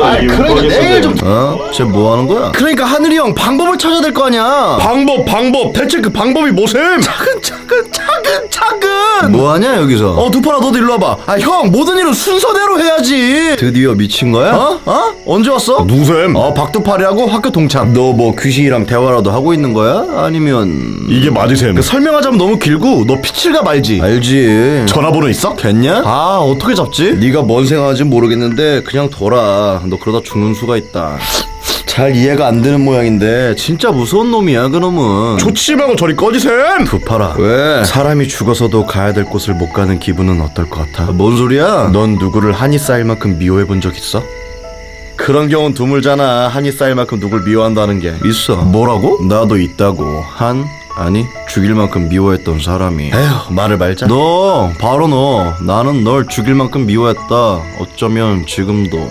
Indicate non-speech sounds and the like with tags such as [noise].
갑자기 그러니까 내일 좀 어? 쟤 뭐 하는 거야? 그러니까 하늘이 형 방법을 찾아야 될 거 아니야 방법 방법 대체 그 방법이 뭐셈? [laughs] 차근차근 차근차근 뭐 하냐 여기서? 어 두파라 너도 일로 와봐 아 형 모든 일은 순서대로 해야지 드디어 미친 거야? 어? 어? 언제 왔어? 누셈? 어 박두파리하고 학교 동창 너 뭐 귀신이랑 대화라도 하고 있는 거야? 아니면 이게 맞으셈? 그 설명하자면 너무 길고 너 피칠갑 알지? 알지? 전화번호 있어? 겠냐? 아 어떻게 잡지? 네가 뭔 생각하는지 모르겠는데 그냥 둬라. 너 그러다 죽는 수가 있다. 잘 이해가 안 되는 모양인데 진짜 무서운 놈이야 그놈은. 좋지 말고 저리 꺼지셈! 두파라. 왜? 사람이 죽어서도 가야 될 곳을 못 가는 기분은 어떨 것 같아? 뭔 소리야? 넌 누구를 한이 쌓일 만큼 미워해 본 적 있어? 그런 경우는 드물잖아. 한이 쌓일 만큼 누굴 미워한다는 게. 있어. 뭐라고? 나도 있다고. 한 아니 죽일 만큼 미워했던 사람이. 에휴 말을 말자. 너 바로 너. 나는 널 죽일 만큼 미워했다. 어쩌면 지금도.